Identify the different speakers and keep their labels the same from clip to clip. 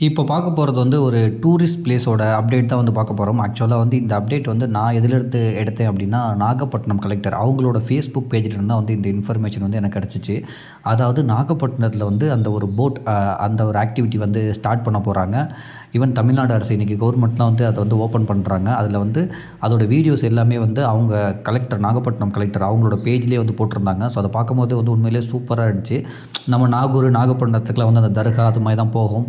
Speaker 1: இப்போ பார்க்க போகிறது வந்து ஒரு டூரிஸ்ட் பிளேஸோட அப்டேட் தான் வந்து பார்க்க போகிறோம் ஆக்சுவலாக வந்து இந்த அப்டேட் வந்து நான் எதிலிருந்து எடுத்தேன் அப்படின்னா நாகப்பட்டினம் கலெக்டர் அவங்களோட ஃபேஸ்புக் பேஜில் இருந்தால் வந்து இந்த இன்ஃபர்மேஷன் வந்து எனக்கு கிடச்சிச்சு. அதாவது நாகப்பட்டினத்தில் வந்து அந்த ஒரு போட் அந்த ஒரு ஆக்டிவிட்டி வந்து ஸ்டார்ட் பண்ண போகிறாங்க ஈவன் தமிழ்நாடு அரசு இன்றைக்கி கவர்மெண்ட்லாம் வந்து அதை வந்து ஓப்பன் பண்ணுறாங்க அதில் வந்து அதோட வீடியோஸ் எல்லாமே வந்து அவங்க கலெக்டர் நாகப்பட்டினம் கலெக்டர் அவங்களோட பேஜ்லேயே வந்து போட்டிருந்தாங்க. ஸோ அதை பார்க்கும்போது வந்து உண்மையிலே சூப்பராக இருந்துச்சு. நம்ம நாகூர் நாகப்பட்டினத்துக்குலாம் வந்து அந்த தர்கா அது மாதிரி தான் போகும்.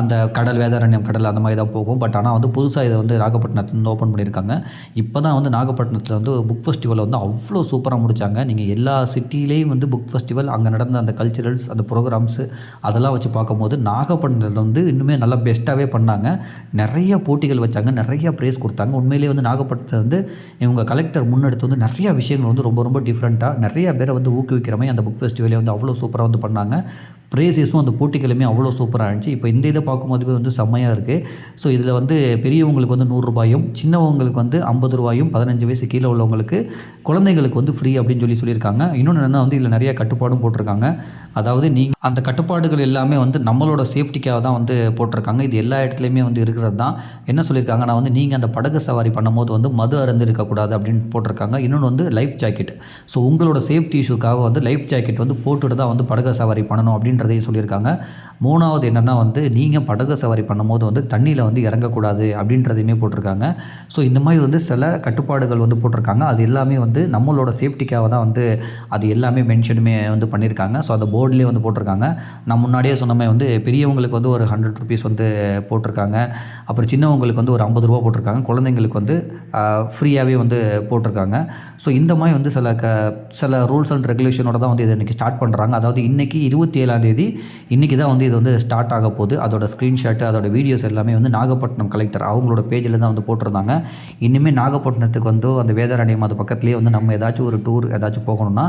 Speaker 1: அந்த கடல் வேதாரண்யம் கடல் அந்த மாதிரி தான் போகும். பட் ஆனால் வந்து புதுசாக இதை வந்து நாகப்பட்டினத்துலேருந்து ஓப்பன் பண்ணியிருக்காங்க. இப்போ தான் வந்து நாகப்பட்டினத்தில் வந்து புக் ஃபெஸ்டிவலை வந்து அவ்வளோ சூப்பராக முடித்தாங்க நீங்கள் எல்லா சிட்டிலேயும் வந்து புக் ஃபெஸ்டிவல் அங்கே நடந்த அந்த கல்ச்சுரல்ஸ் அந்த ப்ரோக்ராம்ஸு அதெல்லாம் வச்சு பார்க்கும்போது நாகப்பட்டினத்தில் வந்து இன்னுமே நல்லா பெஸ்ட்டாகவே பண்ணாங்க. நிறைய போட்டிகள் வச்சாங்க. நிறைய ப்ரைஸ் கொடுத்தாங்க. உண்மையிலேயே வந்து நாகப்பட்டினத்தில் வந்து இவங்க கலெக்டர் முன்னெடுத்து வந்து நிறைய விஷயங்கள் வந்து ரொம்ப ரொம்ப டிஃப்ரெண்ட்டாக நிறைய பேரை வந்து ஊக்குவிக்கிற மாதிரி அந்த புக் ஃபெஸ்டிவலே வந்து அவ்வளோ சூப்பராக வந்து பண்ணாங்க. ப்ரேசஸும் அந்த போட்டிகளுமே அவ்வளோ சூப்பராக இருந்துச்சு. இப்போ இந்த இதை பார்க்கும்போது வந்து செம்மையாக இருக்குது ஸோ இதில் வந்து பெரியவங்களுக்கு வந்து நூறுரூபாயும் சின்னவங்களுக்கு வந்து ஐம்பது ரூபாயும் பதினஞ்சு வயசு கீழே உள்ளவங்களுக்கு குழந்தைங்களுக்கு வந்து ஃப்ரீ அப்படின்னு சொல்லி சொல்லியிருக்காங்க. இன்னொன்று என்னென்னா வந்து இதில் நிறைய கட்டுப்பாடும் போட்டிருக்காங்க. அதாவது நீங்கள் அந்த கட்டுப்பாடுகள் எல்லாமே வந்து நம்மளோட சேஃப்டிக்காக தான் வந்து போட்டிருக்காங்க. இது எல்லா இடத்துலையுமே வந்து இருக்கிறது தான். என்ன சொல்லியிருக்காங்க? நான் வந்து நீங்கள் அந்த படகு சவாரி பண்ணும்போது வந்து மது அருந்து இருக்கக்கூடாது அப்படின்னு போட்டிருக்காங்க. இன்னொன்று வந்து லைஃப் ஜாக்கெட் ஸோ உங்களோட சேஃப்டி இஷ்யூக்காக வந்து லைஃப் ஜாக்கெட் வந்து போட்டுட்டு தான் வந்து படகு சவாரி பண்ணணும் அப்படின்றதையும் சொல்லியிருக்காங்க. மூணாவது என்னென்னா வந்து நீங்கள் படகு சவாரி பண்ணும்போது வந்து தண்ணியில் வந்து இறங்கக்கூடாது அப்படின்றதையுமே போட்டிருக்காங்க. ஸோ இந்த மாதிரி வந்து சில கட்டுப்பாடுகள் வந்து போட்டிருக்காங்க. அது எல்லாமே வந்து நம்மளோட சேஃப்டிக்காக தான் வந்து அது எல்லாமே மென்ஷனுமே வந்து பண்ணியிருக்காங்க. ஸோ அந்த போர்ட்லேயே வந்து போட்டிருக்காங்க. நான் முன்னாடியே சொன்ன மாதிரி வந்து பெரியவங்களுக்கு வந்து ஒரு ஹண்ட்ரட் ருபீஸ் வந்து போட்டிருக்காங்க. அப்புறம் சின்னவங்களுக்கு வந்து ஒரு ஐம்பது ரூபா போட்டிருக்காங்க. குழந்தைங்களுக்கு வந்து ஃப்ரீயாகவே வந்து போட்டிருக்காங்க. ஸோ இந்த மாதிரி வந்து சில க சில ரூல்ஸ் அண்ட் ரெகுலேஷனோட தான் வந்து இதை இன்றைக்கி ஸ்டார்ட் பண்ணுறாங்க அதாவது இன்றைக்கி இருபத்தி ஏழாம் தேதி இன்றைக்கி தான் வந்து இது வந்து ஸ்டார்ட் ஆக போகுது. அதோட ஸ்க்ரீன்ஷாட்டு அதோட வீடியோஸ் எல்லாமே வந்து நாகப்பட்டினம் கலெக்டர் அவங்களோட பேஜில் தான் வந்து போட்டிருந்தாங்க. இனிமேல் நாகப்பட்டினத்துக்கு வந்து அந்த வேதாரண்யம் அது பக்கத்துலேயே வந்து நம்ம ஏதாச்சும் ஒரு டூர் ஏதாச்சும் போகணும்னா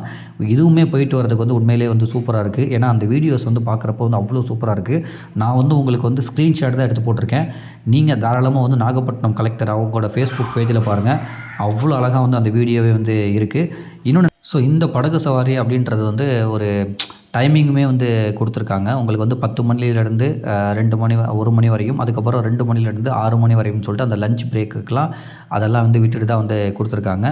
Speaker 1: இதுவுமே போயிட்டு வரதுக்கு வந்து உண்மையிலே வந்து சூப்பராக இருக்குது ஏன்னா அந்த வீடியோஸ் வந்து பார்க்குறப்போ வந்து அவ்வளோ சூப்பராக இருக்குது நான் வந்து உங்களுக்கு வந்து ஸ்க்ரீன்ஷாட் தான் எடுத்து போட்டிருக்கேன். நீங்கள் தாராளமாக வந்து நாகப்பட்டினம் கலெக்டர் அவங்களோட ஃபேஸ்புக் பேஜில் பாருங்கள் அவ்வளோ அழகாக வந்து அந்த வீடியோவே வந்து இருக்குது இன்னொன்று ஸோ இந்த படகு சவாரி அப்படின்றது வந்து ஒரு டைமிங்குமே வந்து கொடுத்துருக்காங்க. உங்களுக்கு வந்து பத்து மணிலேருந்து ரெண்டு மணி ஒரு மணி வரையும் அதுக்கப்புறம் ரெண்டு மணிலேருந்து ஆறு மணி வரையும் சொல்லிட்டு அந்த லஞ்ச் பிரேக்குக்கெலாம் அதெல்லாம் வந்து விட்டுட்டு தான் வந்து கொடுத்துருக்காங்க.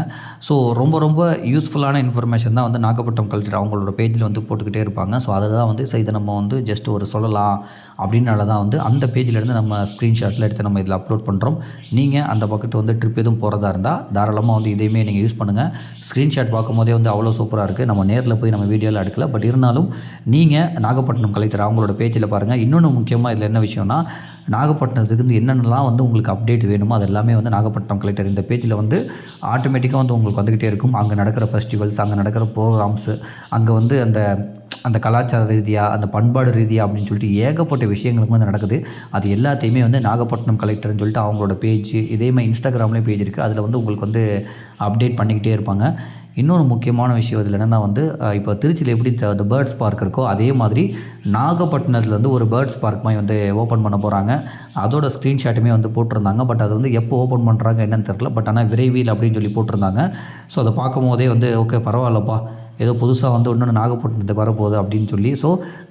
Speaker 1: ஸோ ரொம்ப ரொம்ப யூஸ்ஃபுல்லான இன்ஃபர்மேஷன் தான் வந்து நாகப்பட்டினம் கல்ச்சர் அவங்களோட பேஜில் வந்து போட்டுக்கிட்டே இருப்பாங்க. ஸோ அதை தான் வந்து இதை நம்ம வந்து ஜஸ்ட் ஒரு சொல்லலாம் அப்படின்னால தான் வந்து அந்த பேஜிலேருந்து நம்ம ஸ்க்ரீன்ஷாட்டில் எடுத்து நம்ம இதில் அப்லோட் பண்ணுறோம் நீங்கள் அந்த பக்கத்து வந்து ட்ரிப் எதுவும் போகிறதா இருந்தால் தாராளமாக வந்து இதையுமே நீங்கள் யூஸ் பண்ணுங்கள் ஸ்க்ரீன்ஷாட் பார்க்கும் போதே வந்து அவ்வளோ சூப்பராக இருக்குது நம்ம நேரில் போய் நம்ம வீடியோவில் எடுக்கல. பட் இருந்தாலும் நீங்கள் நாகப்பட்டினம் கலெக்டர் அவங்களோட பேச்சில் பாருங்கள் இன்னொன்று முக்கியமாக இதில் என்ன விஷயம்னா நாகப்பட்டினத்துக்கு வந்து என்னென்னலாம் வந்து உங்களுக்கு அப்டேட் வேணுமோ அது எல்லாமே வந்து நாகப்பட்டினம் கலெக்டர் இந்த பேஜில் வந்து ஆட்டோமேட்டிக்காக வந்து உங்களுக்கு வந்துக்கிட்டே இருக்கும். அங்கே நடக்கிற ஃபெஸ்டிவல்ஸ் அங்கே நடக்கிற ப்ரோக்ராம்ஸு அங்கே வந்து அந்த அந்த கலாச்சார ரீதியாக அந்த பண்பாடு ரீதியாக அப்படின்னு சொல்லிட்டு ஏகப்பட்ட விஷயங்களுக்கு வந்து நடக்குது. அது எல்லாத்தையுமே வந்து நாகப்பட்டினம் கலெக்டர்னு சொல்லிட்டு அவங்களோட பேஜ் இதேமாதிரி இன்ஸ்டாகிராம்லேயும் பேஜ் இருக்குது அதில் வந்து உங்களுக்கு வந்து அப்டேட் பண்ணிக்கிட்டே இருப்பாங்க. இன்னொரு முக்கியமான விஷயம் இதில் என்னென்னா வந்து இப்போ திருச்சியில் எப்படி அந்த பேர்ட்ஸ் பார்க் இருக்கோ அதே மாதிரி நாகப்பட்டினத்தில் வந்து ஒரு பேர்ட்ஸ் பார்க் மாதிரி வந்து ஓப்பன் பண்ண போகிறாங்க அதோட ஸ்க்ரீன்ஷாட்டுமே வந்து போட்டிருந்தாங்க. பட் அது வந்து எப்போ ஓப்பன் பண்ணுறாங்க என்னன்னு தெரில பட் ஆனால் விரைவில் அப்படின்னு சொல்லி போட்டிருந்தாங்க. ஸோ அதை பார்க்கும் போதே வந்து ஓகே பரவாயில்லப்பா. ஏதோ புதுசாக வந்து ஒன்று நாகப்பட்டினத்துக்கு வரப்போகுது அப்படின்னு சொல்லி ஸோ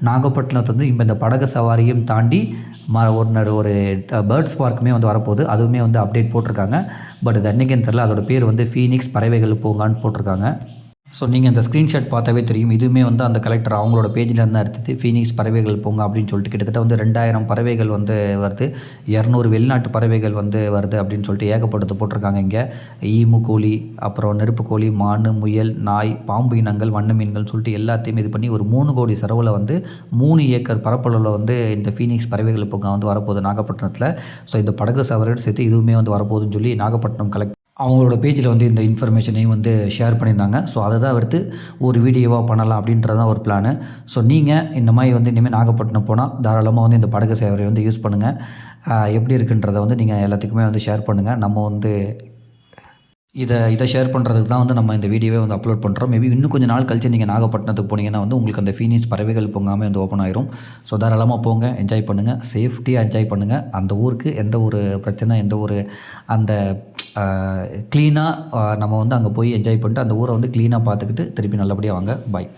Speaker 1: நாகப்பட்டினத்தை வந்து இப்போ இந்த படகு சவாரியும் தாண்டி ம ஒரு ஒரு பேர்ட்ஸ் பார்க்குமே வந்து வரப்போகுது. அதுவுமே வந்து அப்டேட் போட்டிருக்காங்க. பட் அது அன்றைக்கின்னு தெரில அதோட பேர் வந்து ஃபீனிக்ஸ் பறவைகள் பூங்கான்னு போட்டிருக்காங்க. ஸோ நீங்கள் அந்த ஸ்க்ரீன்ஷாட் பார்த்தாவே தெரியும். இதுவுமே வந்து அந்த கலெக்டர் அவங்களோட பேஜில் இருந்து எடுத்தது. ஃபீனிக்ஸ் பறவைகள் போங்க அப்படின்னு சொல்லிட்டு கிட்டத்தட்ட வந்து ரெண்டாயிரம் பறவைகள் வந்து வருது. இரநூறு வெளிநாட்டு பறவைகள் வந்து வருது அப்படின்னு சொல்லிட்டு ஏகப்பட்டது போட்டிருக்காங்க இங்கே. ஈமு கோழி அப்புறம் நெருப்பு கோழி மான் முயல் நாய் பாம்பு இனங்கள் வண்ண மீன்கள் சொல்லிட்டு எல்லாத்தையும் இது பண்ணி ஒரு மூணு கோடி செலவில் வந்து மூணு ஏக்கர் பரப்பளவில் வந்து இந்த ஃபீனிக்ஸ் பறவைகள் பூங்கா வந்து வரப்போகுது நாகப்பட்டினத்தில். ஸோ இந்த படகு சவரோடு சேர்த்து இதுவுமே வந்து வரப்போகுதுன்னு சொல்லி நாகப்பட்டினம் கலெக்ட் அவங்களோட பேஜில் வந்து இந்த இன்ஃபர்மேஷனையும் வந்து ஷேர் பண்ணியிருந்தாங்க. ஸோ அதை தான் எடுத்து ஒரு வீடியோவாக பண்ணலாம் அப்படின்றது தான் ஒரு பிளானு. ஸோ நீங்கள் இந்த மாதிரி வந்து இனிமேல் நாகப்பட்டினம் போனால் தாராளமாக வந்து இந்த படகு சேவரை வந்து யூஸ் பண்ணுங்கள் எப்படி இருக்குன்றதை வந்து நீங்கள் எல்லாத்துக்குமே வந்து ஷேர் பண்ணுங்கள் நம்ம வந்து இதை இதை ஷேர் பண்ணுறதுக்கு தான் வந்து நம்ம இந்த வீடியோவே வந்து அப்லோட் பண்ணுறோம் மேபி இன்னும் கொஞ்சம் நாள் கழிச்சு நீங்கள் நாகப்பட்டினத்துக்கு போனீங்கன்னா வந்து உங்களுக்கு அந்த ஃபீனிஸ் பறவைகள் பொங்காமல் வந்து ஓப்பன் ஆயிரும். ஸோ தாராளமாக போங்க என்ஜாய் பண்ணுங்கள் சேஃப்டியாக என்ஜாய் பண்ணுங்கள் அந்த ஊருக்கு எந்த ஒரு பிரச்சனை எந்த ஒரு அந்த க்ளீனாக நம்ம வந்து அங்கே போய் என்ஜாய் பண்ணிட்டு அந்த ஊரை வந்து க்ளீனாக பார்த்துக்கிட்டு திருப்பி நல்லபடியாக வாங்க. பாய்